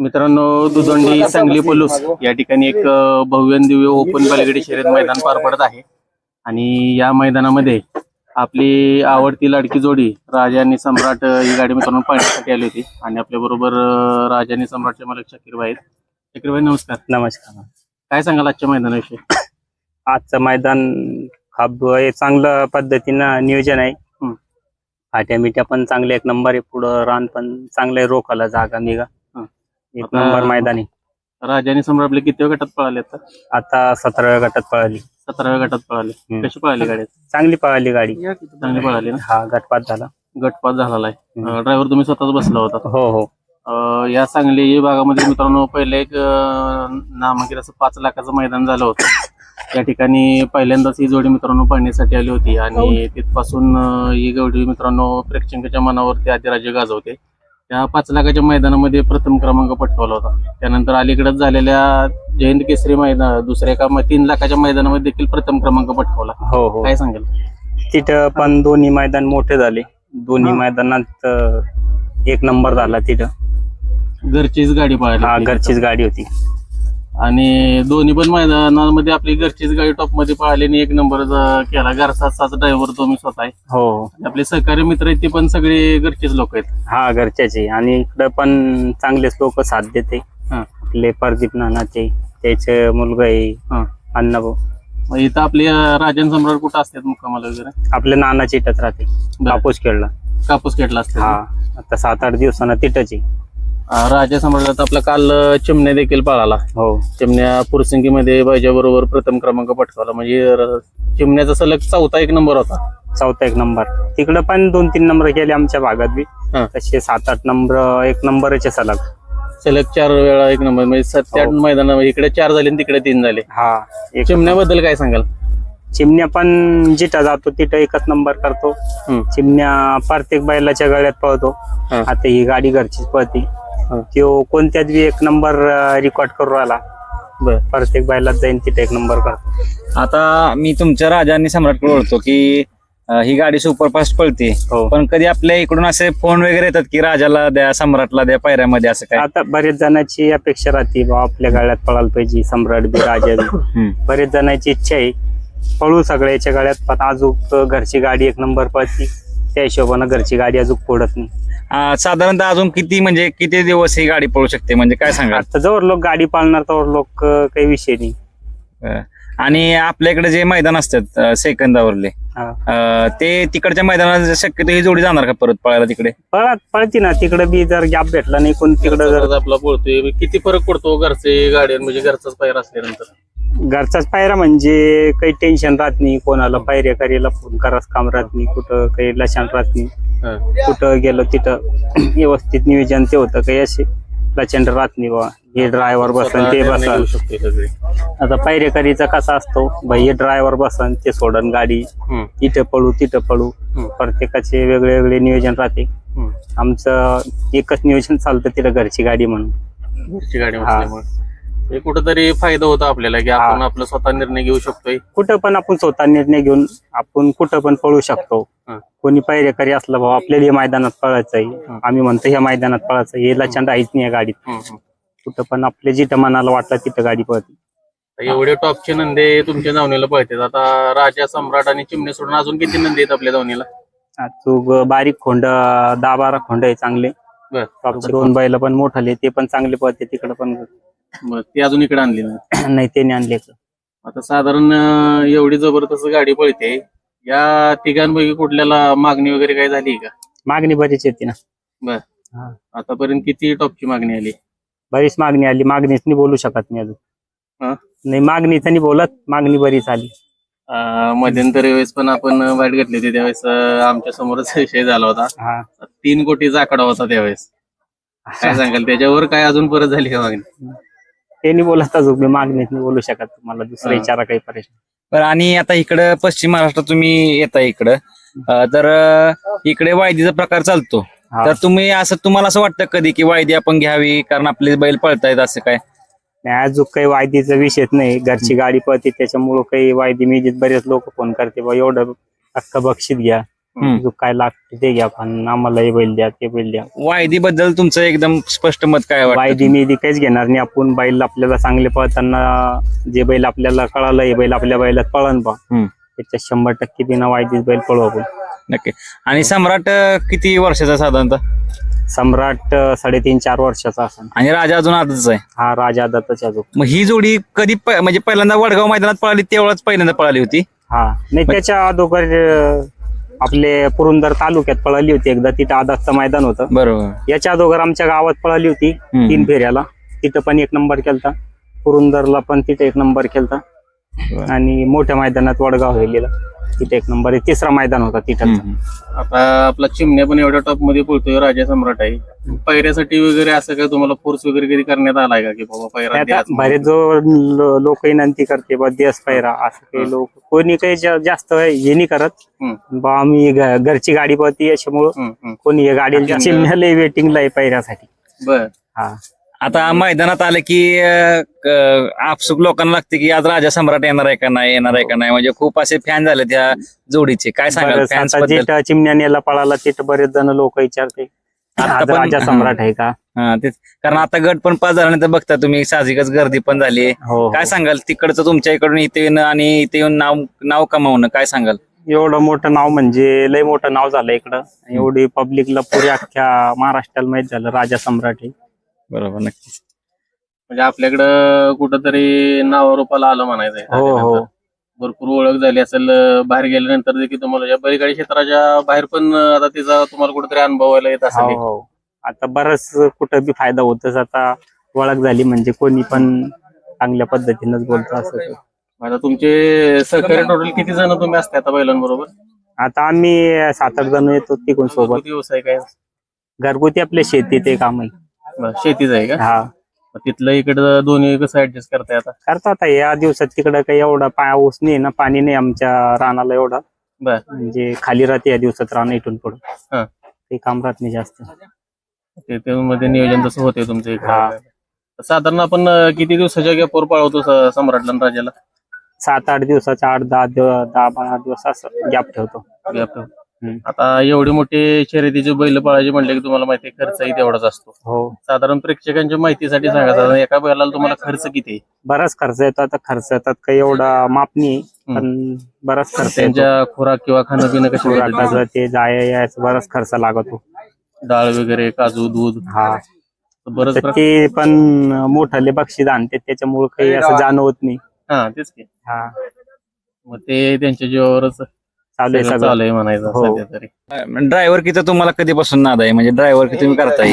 मित्रांनो दुदंडी सांगली पलूस या ठिकाणी एक भव्य दिव्य ओपन बैलगाडी शर्यत मैदान पार पडत आहे. आणि या मैदानामध्ये आपली आवडती लाडकी जोडी राजा आणि सम्राट ही गाडी मित्रांनो पाहण्यासाठी आली होती. आणि आपल्या बरोबर राजा आणि सम्राटचे मालक शाकीरबाई आहेत. शाकीरबाई नमस्कार. नमस्कार. काय सांगाल आजच्या मैदानाविषयी? आजचं मैदान खाब हे चांगलं पद्धतीनं नियोजन आहे. फाट्या मिट्या पण चांगले एक नंबर आहे पुढं रान पण चांगलं आहे रोखाला जागा निघा. एक आता- नंबर मैदान. आहे राजा आणि सम्राट आपले किती गटात पळाले आता? आता सतराव्या गटात पळाली. सतराव्या गटात पळाले. हम्म. कशी पळाली गाडी? चांगली पळाली गाडी. चांगली पळाली ना? हा गटपात झाला. गटपात झालेला आहे. हम्म. ड्रायव्हर तुम्ही स्वतःच बसला होता. हो हो. अं, या सांगली भागामध्ये मित्रांनो पहिले एक अं, नामांकित असं पाच लाखाचं मैदान झालं होतं. या ठिकाणी पहिल्यांदाच ही जोडी मित्रांनो पाहण्यासाठी आली होती. आणि तिथपासून अं, ही जोडी मित्रांनो प्रेक्षकांच्या मनावरती आदिराज्य गाजवते. त्या पाच लाखाच्या मैदानामध्ये प्रथम क्रमांक पटकावला होता. त्यानंतर अलीकडेच झालेल्या जयंत केसरी मैदान दुसऱ्या एका म- तीन लाखाच्या मैदानामध्ये देखील प्रथम क्रमांक पटकावला. हो हो. काय सांगेल? तिथं पण दोन्ही मैदान मोठे झाले. दोन्ही हा. मैदानात अं, एक नंबर झाला तिथं. घरचीच गाडी हा पळाली घरचीच गाडी होती. आणि दोन्ही पण मैदानामध्ये आपली घरचीच गाडी टॉपमध्ये पळाली आणि एक नंबर केला. घरचाच ड्रायव्हर तो मी स्वतः आहे. हो. हो आपले सहकारी मित्र आहेत ते पण सगळे घरचेच लोक आहेत. हा घरच्याचे. आणि इकडं पण चांगलेच लोक साथ देते. हा. आपले प्रदीप नानाचे त्याचे मुलगा आहे हा. अण्णाभाऊ. मग इथं आपले अं, राजन सम्राट कुठं असतात मुक्कामाला वगैरे? आपल्या नानाची इथंच राहते बरं. कापूस खेळला कापूस खेटला हा. असतात आता सात आठ दिवसानं तिथंच आहे. राजा सम्राटात आपला काल चिमण्या देखील पळाला. हो. चिमण्या पुरसिंगीमध्ये बरोबर प्रथम क्रमांक पटकावला. म्हणजे चिमण्याचा सलग चौथा एक नंबर होता. चौथा एक नंबर. तिकडं पण दोन तीन नंबर केले आमच्या भागात बी. तसे सात आठ नंबर एक नंबरचे सलग. सलग चार वेळा एक नंबर. म्हणजे सत्या हो. मैदानामध्ये इकडे चार झाले आणि तिकडे तीन झाले. हा. चिमण्याबद्दल काय सांगाल? चिमण्या पण जिथं जातो तिथं एकच नंबर करतो. चिमण्या प्रत्येक बैलाच्या गळ्यात पळतो. आता ही गाडी घरचीच पळते. हा. तो कोणत्यात बी एक नंबर रेकॉर्ड करू राहिला बर. प्रत्येक बैलात जाईन तिथे एक नंबर करतो. आता मी तुमच्या राजा आणि सम्राटकडे ओळखतो की अं, ही गाडी सुपरफास्ट पळते. हो. पण कधी आपल्या इकडून असे फोन वगैरे येतात की राजाला द्या सम्राटला द्या पायऱ्यामध्ये असं काय? आता बरेच जणांची अपेक्षा राहते बा आपल्या गाड्यात पळायला पाहिजे सम्राट बी राजा बी. हम्म. बरेच जणांची इच्छा आहे पळू सगळ्याच्या गाड्यात पण अजून घरची गाडी एक नंबर पळती त्या हिशोबानं घरची गाडी अजून फोडत नाही. अं, साधारणतः अजून किती म्हणजे किती दिवस ही गाडी पळू शकते? म्हणजे काय सांगाल? आता जवळ लोक गाडी पाळणार तर लोक काही विषय नाही. अं, आणि आपल्याकडे जे मैदान असतात अं, सेकंदावरले हा. अं, ते तिकडच्या मैदानात शक्यतो ही जोडी जाणार का परत पळायला तिकडे? पळत पळती ना. तिकडे बी जर गॅप भेटला नाही कोण तिकडं जर आपला पळतोय किती फरक पडतो घरचे गाडी म्हणजे घरचाच पायर असल्यानंतर? घरचाच पायरा म्हणजे काही टेन्शन राहत नाही. कोणाला पायऱ्या करायला फोन करायचं काम राहत नाही. कुठं काही लक्षात राहत नाही. कुठं गेलं तिथं व्यवस्थित नियोजन ते होतं काही असे. लचंड राहत नाही बा हे ड्रायव्हर बसन ते बसन. आता पायरेकरीचा कसा असतो? भाई हे ड्रायव्हर बसन ते सोडन गाडी. इथं पळू तिथं पळू. प्रत्येकाचे वेगळे वेगळे नियोजन राहते. आमचं एकच नियोजन चालतं तिथं घरची गाडी म्हणून. घरची गाडी हा. हे कुठंतरी फायदा होता आपल्याला की आपण आपला स्वतः निर्णय घेऊ शकतोय. कुठं पण आपण स्वतः निर्णय घेऊन आपण कुठं पण पळू शकतो. हा. कोणी पायरेकरी असला भाऊ आपल्याला या मैदानात पळायचं आहे हा. आम्ही म्हणतो ह्या मैदानात पळायचं. हे लचंड आहेच नाही या गाडीत. हम्म, हम्म. कुठं पण आपल्या जिथं मनाला वाटलं तिथं गाडी पळते. तर एवढे टॉपचे नंदे तुमच्या धावणीला पळतात. आता राजा सम्राट आणि चिमणे सोडून अजून किती नंदी आहेत आपल्या धावणीला? तू बारीक खोंड दहा बारा खोंड आहे चांगले. बर. टॉपचे दोन बैल पण मोठाले ते पण चांगले पळते तिकडे पण बर ती अजून इकडे आणली नाही नाही ते आणले आता साधारण अं, एवढी जबरदस्त गाडी पळते. या तिघांपैकी कुठल्याला मागणी वगैरे काय झाली का? मागणी बरीच येते ना. बर. आतापर्यंत किती टॉपची मागणी आली? बरीच मागणी आली. मागणीच नाही बोलू शकत नाही हा. अजून नाही मागणीच नाही बोलत. मागणी बरीच आली. अं, मध्यंतरी वेळेस पण आपण वाईट घातली होती. त्यावेळेस अं, आमच्या समोरच विषय झाला होता. हा. तीन कोटीचा आकडा होता त्यावेळेस. काय सांगाल? त्याच्यावर काय अजून परत झाली का मागणी? ते नाही बोलत मी मागणीच नाही बोलू शकत तुम्हाला दुसरा हा. विचारा काही परेशान. बरं आणि आता इकडं पश्चिम महाराष्ट्रात तुम्ही येता इकडं. अं, तर अं, इकडे वायदीचा प्रकार चालतो. हा. तर तुम्ही असं तुम्हाला असं वाटतं कधी की वायदी आपण घ्यावी कारण आपले बैल पळतायत असं काय? नाही अजून काही वायदीचा विषयच नाही. घरची गाडी पळते त्याच्यामुळं काही वायदी मी बरेच लोक फोन करते बा एवढं अख्खं बक्षीस घ्या. काय लागते ते घ्या पण आम्हाला हे बैल द्या ते बैल द्या. वायदी बद्दल तुमचं एकदम स्पष्ट मत काय वायदी मेदी काहीच घेणार नाही. आपण बैल आपल्याला चांगले पळताना जे बैल आपल्याला कळालं हे बैल आपल्या बैलात पळण बा. हम्म. त्याच्यात शंभर टक्के बिना वायदीच बैल पळू आपण. नक्की. आणि सम्राट किती वर्षाचा साधारणतः? सम्राट साडेतीन चार वर्षाचा असेल. आणि राजा अजून आजच आहे? हा राजा दत्ताच्या जो मग ही जोडी कधी प- म्हणजे पहिल्यांदा वडगाव मैदानात पळाली तेवढाच पहिल्यांदा पळाली होती? हा. नाही त्याच्या अगोदर आपले पुरंदर तालुक्यात पळाली होती एकदा तिथं आदाचं मैदान होतं. बरोबर. याच्या अगोदर आमच्या गावात पळाली होती हम्म. तीन फेऱ्याला. तिथं पण एक नंबर केलता. पुरंदरला पण तिथे एक नंबर केलता. आणि मोठ्या मैदानात वडगाव गेलेला तिथे एक नंबर आहे. तिसरा मैदान होता तिथं. आता आपला चिमण्या पण एवढ्या टॉपमध्ये पोळतोय राजा सम्राट आहे. पैऱ्यासाठी वगैरे असं काय तुम्हाला फोर्स वगैरे कधी करण्यात आलाय का की बाबा पैरा? बरेच जो लोक विनंती करते बा देस पैरा असं काही लोक कोणी काही जा- जास्त हे नाही करत. हम्म, बा आम्ही घ- घरची गाडी पळती याच्यामुळं हम्म, हम्म. कोणी हे गाडी चिमण्याला वेटिंगला आहे पैऱ्यासाठी. बर. हा. आता मैदानात आलं की आपसुक लोकांना लागते की आज राजा सम्राट येणार आहे का नाही येणार आहे का नाही? म्हणजे खूप असे फॅन झाले त्या जोडीचे. काय बद्दल? जिथं चिमण्यानेला पळाला तिथं बरेच जण लोक विचारते आता राजा सम्राट आहे का? हा, तेच. कारण आता गट पण पाच झाल्यानंतर बघता तुम्ही साहजिकच गर्दी पण झाली हो काय सांगाल तिकडचं तुमच्या इकडून इथे येणं आणि इथे येऊन नाव नाव कमावणं काय सांगाल? एवढं मोठं नाव म्हणजे लय मोठं नाव झालं इकडं. एवढी पब्लिकला पुऱ्या अख्ख्या महाराष्ट्राला माहीत झालं राजा सम्राट आहे. बरोबर नक्की. म्हणजे आपल्याकडं कुठंतरी नावारूपाला आलं म्हणायचंय. हो हो. भरपूर ओळख झाली असेल बाहेर गेल्यानंतर देखील तुम्हाला या बैलगाडी क्षेत्राच्या बाहेर पण आता तिचा तुम्हाला कुठेतरी अनुभवायला येत हो असेल. हो आता बरंच कुठं बी फायदा होतच. आता ओळख झाली म्हणजे कोणी पण चांगल्या पद्धतीनंच बोलतो असं. आता तुमचे सहकारी टोटल किती जण तुम्ही असते आता बैलांबरोबर? आता आम्ही सात आठ जण येतो तिकून सोबत. किती व्यवसाय काय? घरगुती आपले शेतीत एक काम आहे बरं, शेतीच आहे का? हा. मग तिथलं इकडं दोन्ही कसं ऍडजस्ट करताय आता? करतो आता या दिवसात तिकडं काही एवढा पाऊस नाही ना पाणी नाही आमच्या रानाला एवढा. बर. म्हणजे खाली राहते या दिवसात रान इथून पुढं. हा. ते काम राहत नाही जास्त. ते ते मध्ये नियोजन तसं होते तुमचं हा. इकडं साधारण आपण अं, किती दिवसाच्या गॅपवर पळवतो स- सम्राटला आणि राजाला? सात आठ दिवसाचा आठ दहा दहा बारा दिवस असं गॅप ठेवतो. गॅप. आता एवढे मोठे शर्यतीचे बैल पळायचे म्हणले की तुम्हाला माहिती खर्चही तेवढाच असतो. हो. साधारण प्रेक्षकांच्या माहितीसाठी सांगा साधारण एका बैलाला तुम्हाला खर्च किती? बराच खर्च येतो आता खर्च येतात काही एवढा माप नाही पण बराच खर्च त्यांच्या खुराक किंवा खाणं पिणं कशा ते जाया यायचं बराच खर्च लागतो. डाळ वगैरे काजू दूध. हा. बरंच प्रकार- ते पण मोठाले बक्षीस आणते त्याच्यामुळे काही असं जाणवत नाही. हा तेच की. हा. मग ते त्यांच्या जीवावरच चालू आहे सगळं सगळं. चालू आहे म्हणायचं हो. सध्या तरी. ड्रायव्हर किती तुम्हाला कधीपासून नाद आहे? म्हणजे ड्रायव्हर की तुम्ही करताय?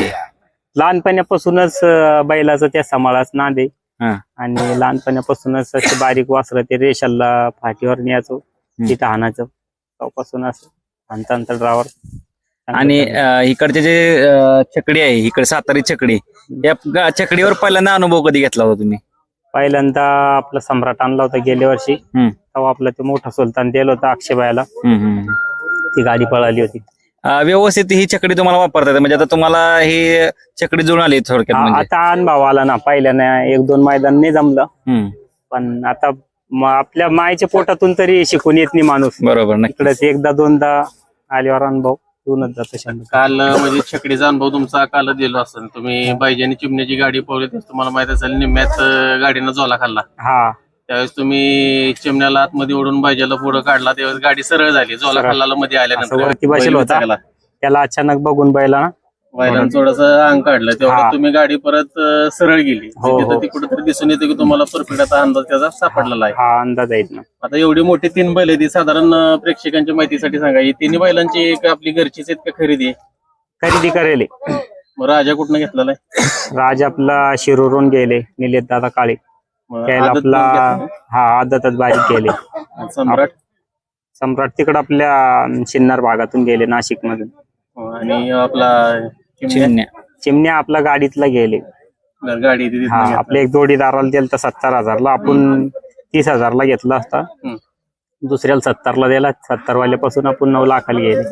लहानपणापासूनच अं, बैलाचं त्या सांभाळाच नाद आहे. हा. आणि लहानपणापासूनच असे बारीक वासर ते रेषाला फाटीवर न्यायचो तिथं हाणायचं. तेव्हापासून असं आणता आणता ड्रायव्हर आणि अं, इकडचे जे अं, छकडी आहे इकडे सातारी छकडी या गा- छकडीवर पहिल्यांदा अनुभव कधी घेतला होता तुम्ही? पहिल्यांदा आपला सम्राट आणला होता गेल्या वर्षी. तेव्हा आपला ते मोठा सुलतान दिला होता हम्म. ती गाडी पळाली होती. अं, व्यवस्थित ही छकडी तुम्हाला वापरता येते. म्हणजे आता तुम्हाला ही छकडी जुळून आली थोडक्यात आ- म्हणजे. आता अनुभव आला ना. पहिल्यानं एक दोन मैदान नाही जमलं. हम्म. पण आता म- आपल्या मायच्या पोटातून तरी शिकून येत नाही माणूस. बरोबर नक्की इकडेच एकदा दोनदा आल्यावर अनुभव. येऊनच जातो शंभर काल अं, म्हणजे छकडीचा अनुभव तुमचा काल दिला असेल तुम्ही बायजानी चिमण्याची गाडी पळवली तेच तुम्हाला माहीत असेल निम्म्यात अं, गाडीनं झोला खाल्ला हा त्यावेळेस तुम्ही चिमण्याला आतमध्ये ओढून बायजाला पुढे काढला त्यावेळेस गाडी सरळ झाली झोला सरळ. खाल्ला मध्ये असं आल्यानंतर वरती बसेल बैल होता. उचकला. त्याला अचानक बघून बैला बैलानं थोडस अंग काढलं तेव्हा हा. तुम्ही गाडी परत अं, सरळ गेली. हो, हो. तिथं ती कुठेतरी दिसून येते की तुम्हाला आता अंदाज त्याचा सापडलेला आहे. हा अंदाज आहेत ना. आता एवढी मोठी तीन बैल आहे ती साधारण अं, प्रेक्षकांच्या माहितीसाठी सांगा ही तिन्ही बैलांची एक आपली घरचीच आहेत का खरेदी? आहे? खरेदी करेल. मग राजा कुठनं घेतलेला आहे? राज आपला शिरूरून गेले निलेत दादा काळे. मग त्याला आदत आपला घेतला हा आदतच बारीक गेले? सम्राट? सम्राट तिकडं आपल्या अं, शिन्नर भागातून गेले नाशिक मधून आणि आपला चिमण्या. चिमण्या. आपल्या गाडीतला गेले. गाडी हा. आपल्या एक जोडीदाराला दिलं तर सत्तर हजारला. आपण तीस हजारला घेतला असता. दुसऱ्याला सत्तरला दिला. सत्तर वाल्यापासून आपण नऊ लाखाला गेले.